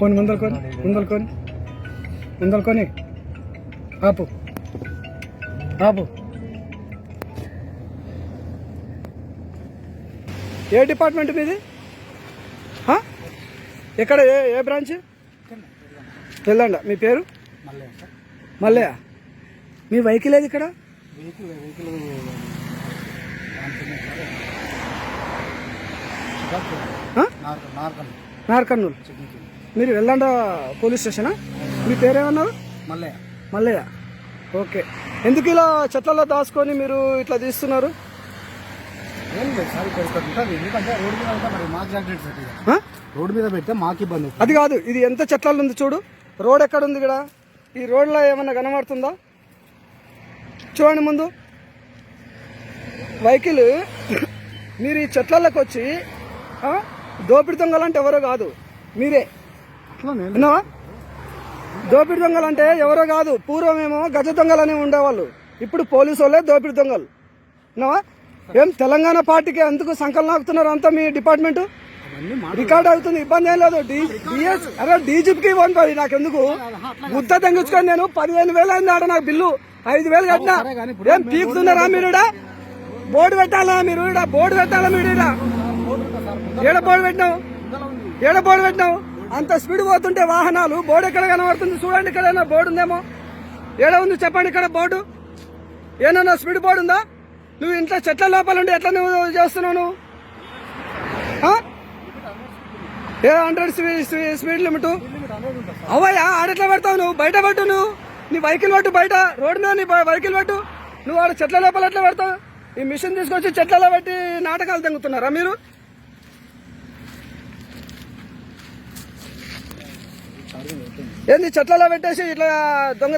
పోని ముందలుకొని ముందలుకొని ముందలుకొని ఆపు. ఆపు. ఏ డిపార్ట్మెంట్ మీది? ఎక్కడ ఏ ఏ బ్రాంచ్? తెల్లండ. మీ పేరు? మల్లయ్య. మీ వెహికల్ ఏది ఇక్కడ? ఆ? నార్కర్నూలు. మీరు వెళ్ళండ పోలీస్ స్టేషనా? మీ పేరేమన్నారు? మల్లయ్య. మల్లయ్య. ఓకే. ఎందుకు ఇలా చెట్లలో దాచుకొని మీరు ఇట్లా తీస్తున్నారు? రోడ్డు మీద పెడితే మాకు ఇబ్బంది అది కాదు ఇది ఎంత చెట్లలో ఉంది చూడు. రోడ్ ఎక్కడ ఉంది ఇక్కడ? ఈ రోడ్లో ఏమన్నా కనబడుతుందా? చూడండి ముందు. వెహికల్ మీరు ఈ చెట్లలోకి వచ్చి దోపిడి దొంగలంటే ఎవరో కాదు. మీరే. విన్నావా దోపిడి దొంగలంటే ఎవరో కాదు. పూర్వమేమో గజ దొంగలని ఉండేవాళ్ళు. ఇప్పుడు పోలీసు వాళ్ళే దోపిడి దొంగలు. విన్నావా ఏం తెలంగాణ పార్టీకి ఎందుకు సంకలనం ఆగుతున్నారు అంతా మీ డిపార్ట్మెంట్? రికార్డ్ అవుతుంది ఇబ్బంది ఏం లేదు. డిఎస్ అరే డీజీపీకి ఇవ్వండి మరి నాకు ఎందుకు గుత్త తెంగించుకొని నేను పదిహేను వేలు అయింది ఆడ నాకు బిల్లు. ఐదు వేలు కట్టినా. ఏం పీకుతున్నారా మీరు? బోర్డు పెట్టాలా మీరు? బోర్డు పెట్టాలా మీరు? ఏడ బోర్డు పెట్టినావు? ఏడ బోర్డు పెట్టినావు? అంత స్పీడ్ పోతుంటే వాహనాలు బోర్డు ఎక్కడ కనబడుతుంది చూడండి ఇక్కడ బోర్డు ఉందేమో. ఏడ ఉంది చెప్పండి ఇక్కడ బోర్డు? ఏమన్నా స్పీడ్ బోర్డు ఉందా? నువ్వు ఇంట్లో చెట్ల లోపల ఉండి ఎట్లా నువ్వు చేస్తున్నావు నువ్వు? ఏ హండ్రెడ్ స్పీడ్ లిమిట్. అవయ్యా ఆడెట్లా పెడతావు నువ్వు? బయట పట్టు నువ్వు. నీ వెహికల్ పట్టు బయట రోడ్డు మీద నీ వెహికల్ పట్టు. నువ్వు ఆడ చెట్ల లోపల ఎట్లా పెడతావు? ఈ మిషన్ తీసుకొచ్చి చెట్లలో పెట్టి నాటకాలు తగ్గుతున్నారా మీరు? ఏంది చెట్లలో పెట్టేసి ఇట్లా దొంగ